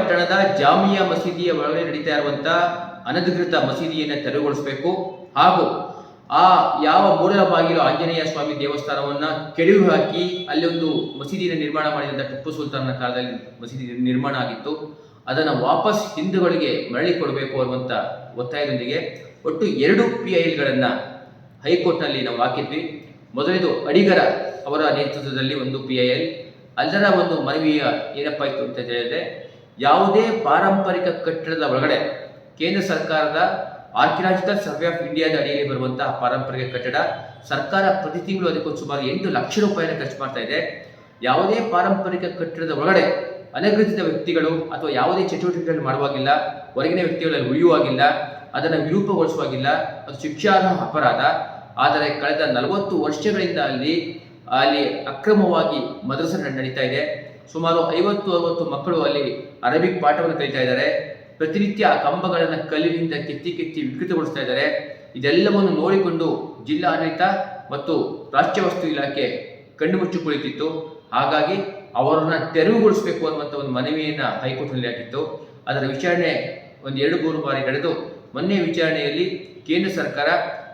ಪಟ್ಟಣದ ಜಾಮಿಯಾ ಮಸೀದಿಯ ಒಳಗಡೆ ನಡೀತಾ ಇರುವಂತಹ ಅನಧಿಕೃತ ಮಸೀದಿಯನ್ನು ತೆರವುಗೊಳಿಸಬೇಕು. ಹಾಗೂ ಆ ಯಾವ ಮೂಲ ಬಾಗಿಲು ಆಂಜನೇಯ ಸ್ವಾಮಿ ದೇವಸ್ಥಾನವನ್ನ ಕೆಡವಿ ಹಾಕಿ ಅಲ್ಲಿ ಒಂದು ಮಸೀದಿಯನ್ನು ನಿರ್ಮಾಣ ಮಾಡಿದಂಥ ಟಿಪ್ಪು ಸುಲ್ತಾನನ ಕಾಲದಲ್ಲಿ ಮಸೀದಿ ನಿರ್ಮಾಣ ಆಗಿತ್ತು. ಅದನ್ನು ವಾಪಸ್ ಹಿಂದೂಗಳಿಗೆ ಮರಳಿ ಕೊಡಬೇಕು ಅನ್ನುವಂಥ ಒತ್ತಾಯದೊಂದಿಗೆ ಒಟ್ಟು ಎರಡು ಪಿ ಐ ಎಲ್ಗಳನ್ನು ಹೈಕೋರ್ಟ್ನಲ್ಲಿ ನಾವು ಹಾಕಿದ್ವಿ. ಮೊದಲಿದು ಅಡಿಗರ ಅವರ ನೇತೃತ್ವದಲ್ಲಿ ಒಂದು ಪಿ ಐ ಎಲ್ ಅಲ್ಲರ ಒಂದು ಮನವಿಯ ಇತ್ತು ಅಂತ ಹೇಳಿದ್ರೆ ಯಾವುದೇ ಪಾರಂಪರಿಕ ಕಟ್ಟಡದ ಒಳಗಡೆ ಕೇಂದ್ರ ಸರ್ಕಾರದ ಆರ್ಕಿಯಾಲಜಿಕಲ್ ಸರ್ವೆ ಆಫ್ ಇಂಡಿಯಾದ ಅಡಿಯಲ್ಲಿ ಬರುವಂತಹ ಪಾರಂಪರಿಕ ಕಟ್ಟಡ ಸರ್ಕಾರ ಪ್ರತಿ ತಿಂಗಳು ಅದಕ್ಕೊಂದು ಸುಮಾರು ಎಂಟು ಲಕ್ಷ ರೂಪಾಯಿನ ಖರ್ಚು ಮಾಡ್ತಾ ಇದೆ. ಯಾವುದೇ ಪಾರಂಪರಿಕ ಕಟ್ಟಡದ ಒಳಗಡೆ ಅನಗೃಹಿತ ವ್ಯಕ್ತಿಗಳು ಅಥವಾ ಯಾವುದೇ ಚಟುವಟಿಕೆಗಳನ್ನು ಮಾಡುವಾಗಿಲ್ಲ, ಹೊರಗಿನ ವ್ಯಕ್ತಿಗಳಲ್ಲಿ ಉಳಿಯುವಾಗಿಲ್ಲ, ಅದನ್ನು ವಿರೂಪಗೊಳಿಸುವಾಗಿಲ್ಲ, ಅದು ಶಿಕ್ಷಾರ್ಹ ಅಪರಾಧ. ಆದರೆ ಕಳೆದ ನಲವತ್ತು ವರ್ಷಗಳಿಂದ ಅಲ್ಲಿ ಅಲ್ಲಿ ಅಕ್ರಮವಾಗಿ ಮದ್ರಸ ನಡೀತಾ ಇದೆ. ಸುಮಾರು ಐವತ್ತು, ಅರವತ್ತು ಮಕ್ಕಳು ಅಲ್ಲಿ ಅರಬಿಕ್ ಪಾಠವನ್ನು ಕಲಿತಾ ಇದ್ದಾರೆ. ಪ್ರತಿನಿತ್ಯ ಆ ಕಂಬಗಳನ್ನು ಕಲ್ಲಿನಿಂದ ಕೆತ್ತಿ ಕೆತ್ತಿ ವಿಕೃತಗೊಳಿಸ್ತಾ ಇದ್ದಾರೆ. ಇದೆಲ್ಲವನ್ನು ನೋಡಿಕೊಂಡು ಜಿಲ್ಲಾ ಆಡಳಿತ ಮತ್ತು ರಾಜ್ಯ ವಸ್ತು ಇಲಾಖೆ ಕಣ್ಣು ಮುಚ್ಚಿ ಕುಳಿತಿತ್ತು ಹಾಗಾಗಿ ಅವರನ್ನ ತೆರವುಗೊಳಿಸಬೇಕು ಅನ್ನುವಂಥ ಒಂದು ಮನವಿಯನ್ನ ಹೈಕೋರ್ಟ್ನಲ್ಲಿ ಹಾಕಿತ್ತು. ಅದರ ವಿಚಾರಣೆ ಒಂದು ಎರಡು, ಮೂರು ಬಾರಿ ನಡೆದು, ಮೊನ್ನೆ ವಿಚಾರಣೆಯಲ್ಲಿ ಕೇಂದ್ರ ಸರ್ಕಾರ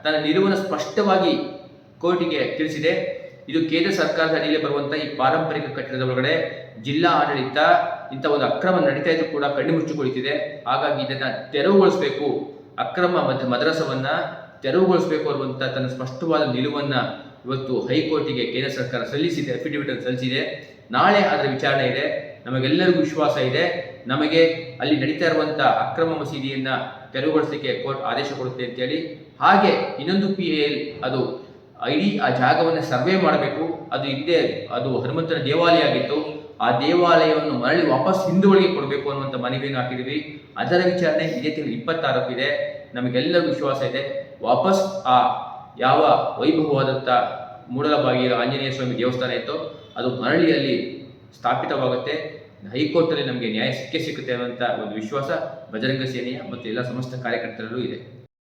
ತನ್ನ ನಿಲುವನ್ನು ಸ್ಪಷ್ಟವಾಗಿ ಕೋರ್ಟಿಗೆ ತಿಳಿಸಿದೆ. ಇದು ಕೇಂದ್ರ ಸರ್ಕಾರದ ಅಡಿಯಲ್ಲಿ ಬರುವಂತಹ ಈ ಪಾರಂಪರಿಕ ಕಟ್ಟಡದ ಒಳಗಡೆ ಜಿಲ್ಲಾ ಆಡಳಿತ ಇಂಥ ಒಂದು ಅಕ್ರಮ ನಡೀತಾ ಇದ್ದು ಕೂಡ ಕಣ್ಣು ಮುಚ್ಚಿ ಕುಳಿತಿದೆ ಹಾಗಾಗಿ ಇದನ್ನ ತೆರವುಗೊಳಿಸಬೇಕು. ಅಕ್ರಮ ಮತ್ತು ಮದ್ರಸವನ್ನ ತೆರವುಗೊಳಿಸಬೇಕು ಅನ್ನುವಂಥ ತನ್ನ ಸ್ಪಷ್ಟವಾದ ನಿಲುವನ್ನ ಇವತ್ತು ಹೈಕೋರ್ಟಿಗೆ ಕೇಂದ್ರ ಸರ್ಕಾರ ಸಲ್ಲಿಸಿದೆ, ಅಫಿಡವಿಟ್ ಅನ್ನು ಸಲ್ಲಿಸಿದೆ. ನಾಳೆ ಅದರ ವಿಚಾರಣೆ ಇದೆ. ನಮಗೆಲ್ಲರಿಗೂ ವಿಶ್ವಾಸ ಇದೆ. ನಮಗೆ ಅಲ್ಲಿ ನಡೀತಾ ಇರುವಂತ ಅಕ್ರಮ ಮಸೀದಿಯನ್ನ ತೆರವುಗೊಳಿಸಲಿಕ್ಕೆ ಕೋರ್ಟ್ ಆದೇಶ ಕೊಡುತ್ತೆ ಅಂತೇಳಿ. ಹಾಗೆ ಇನ್ನೊಂದು ಪಿ ಎಲ್ ಅದು ಇಡೀ ಆ ಜಾಗವನ್ನು ಸರ್ವೆ ಮಾಡಬೇಕು. ಅದು ಹಿಂದೆ ಅದು ಹನುಮಂತನ ದೇವಾಲಯ ಆಗಿತ್ತು. ಆ ದೇವಾಲಯವನ್ನು ಮರಳಿ ವಾಪಸ್ ಹಿಂದೂಗಳಿಗೆ ಕೊಡಬೇಕು ಅನ್ನುವಂಥ ಮನವಿಯನ್ನು ಹಾಕಿದ್ವಿ ಅದರ ವಿಚಾರಣೆ ಇದೇ ತಿಂಗಳು ಇಪ್ಪತ್ತಾರಕ್ಕೆ ಇದೆ. ನಮಗೆಲ್ಲರಿಗೂ ವಿಶ್ವಾಸ ಇದೆ. ವಾಪಸ್ ಆ ಯಾವ ವೈಭವವಾದಂಥ ಮೂಡಲಬಾಗಿಲು ಆಂಜನೇಯ ಸ್ವಾಮಿ ದೇವಸ್ಥಾನ ಇತ್ತು, ಅದು ಮರಳಿಯಲ್ಲಿ ಸ್ಥಾಪಿತವಾಗುತ್ತೆ. ಹೈಕೋರ್ಟಲ್ಲಿ ನಮಗೆ ನ್ಯಾಯ ಸಿಕ್ಕೇ ಸಿಕ್ಕುತ್ತೆ ಅನ್ನುವಂಥ ಒಂದು ವಿಶ್ವಾಸ ಬಜರಂಗ ಸೇನೆಯ ಮತ್ತು ಎಲ್ಲ ಸಮಸ್ತ ಕಾರ್ಯಕರ್ತರಲ್ಲೂ ಇದೆ.